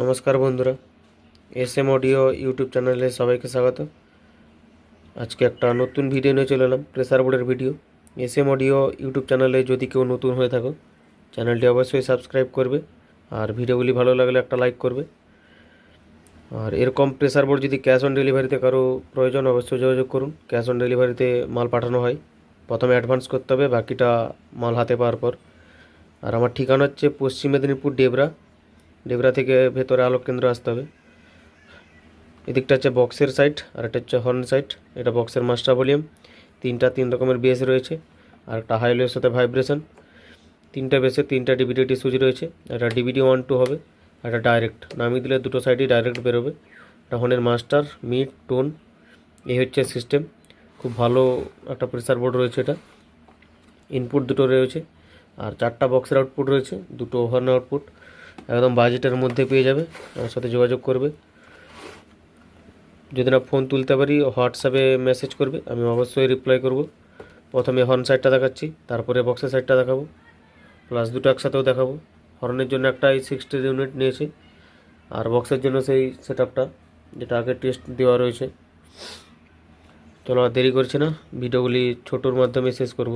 নমস্কার বন্ধুরা S M audio YouTube চ্যানেলে সবাইকে স্বাগত। আজকে একটা নতুন ভিডিও নিয়ে চলে এলাম, প্রেসার বোর্ডের video. S M audio YouTube চ্যানেলে যদি কেউ নতুন হয়ে থাকো, চ্যানেলটি অবশ্যই সাবস্ক্রাইব করবে আর ভিডিওগুলি ভালো লাগলে একটা লাইক করবে। আর এরকম প্রেসার বোর্ড যদি ক্যাশ অন ডেলিভারিতে কারও প্রয়োজন, অবশ্যই যোগাযোগ করুন। ক্যাশ অন ডেলিভারিতে মাল পাঠানো হয়। প্রথমে অ্যাডভান্স করতে হবে, বাকিটা মাল হাতে পাওয়ার পর। আর আমার ঠিকানা হচ্ছে পশ্চিম মেদিনীপুর, ডেবরা। ডেবরা থেকে ভেতরে আলোক কেন্দ্র আসতে হবে। এদিকটা হচ্ছে বক্সের সাইড আর একটা হচ্ছে হর্ন সাইড এটা বক্সের মাস্টার ভলিউম তিনটা তিন রকমের বেস রয়েছে, আর একটা হাইলোয়ের সাথে ভাইব্রেশন তিনটা বেসে তিনটা ডিভিডিটি সুইচ রয়েছে, একটা ডিভিডি ওয়ান টু হবে একটা ডাইরেক্ট নামিয়ে দিলে দুটো সাইডই ডাইরেক্ট বেরোবে। এটা হর্নের মাস্টার মিড টোন এই হচ্ছে সিস্টেম খুব ভালো একটা প্রেসার বোর্ড রয়েছে এটা। ইনপুট দুটো রয়েছে, আর চারটা বক্সের আউটপুট রয়েছে, দুটো হর্ন আউটপুট একদম বাজেটের মধ্যে পেয়ে যাবে, আমার সাথে যোগাযোগ করবে। যদি না ফোন তুলতে পারি হোয়াটসঅ্যাপে মেসেজ করবে, আমি অবশ্যই রিপ্লাই করব। প্রথমে হর্ন সাইডটা দেখাচ্ছি, তারপরে বক্সের সাইডটা দেখাবো। প্লাস দুটো একসাথেও দেখাবো। হর্নের জন্য একটা এই সিক্সটি ইউনিট নিয়েছি, আর বক্সের জন্য সেই সেট যেটা আগে টেস্ট দেওয়া রয়েছে। চলো আর দেরি করছি না, ভিডিওগুলি ছোটোর মাধ্যমে শেষ করব।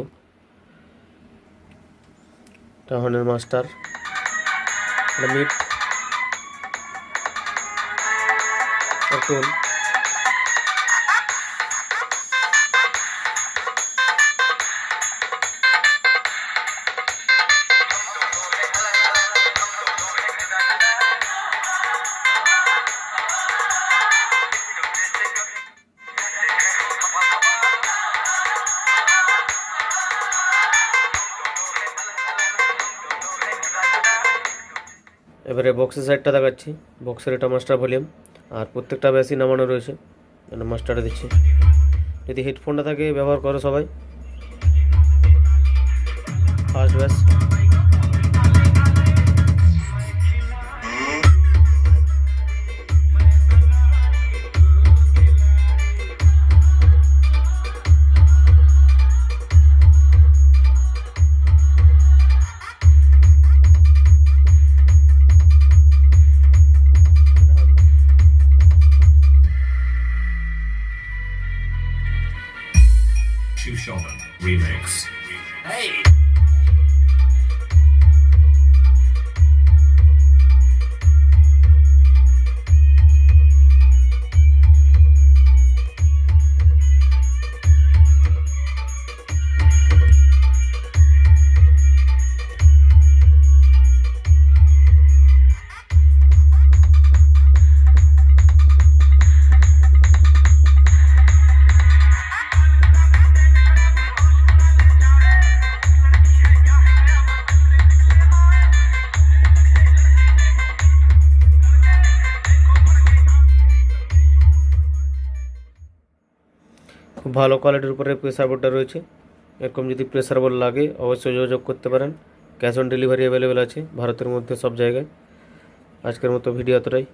হর্নের মাস্টার ละมิดขอบคุณ এবারে বক্সের সাইডটা দেখাচ্ছি। বক্সের এটা মাস্টার ভলিউম আর প্রত্যেকটা বেশি নামানো রয়েছে। মাস্টারে দিচ্ছি। যদি হেডফোনটা থাকে, ব্যবহার করো সবাই। ফার্স্ট ব্যাস Two Sheldon remix. Hey! খুব ভালো কোয়ালিটির উপরে প্রেসার বোর্ডটা রয়েছে। এরকম যদি প্রেসার বোর্ড লাগে, অবশ্যই যোগাযোগ করতে পারেন। ক্যাশ অন ডেলিভারি অ্যাভেলেবেল আছে, ভারতের মধ্যে সব জায়গায়। আজকের মতো ভিডিও এতটাই।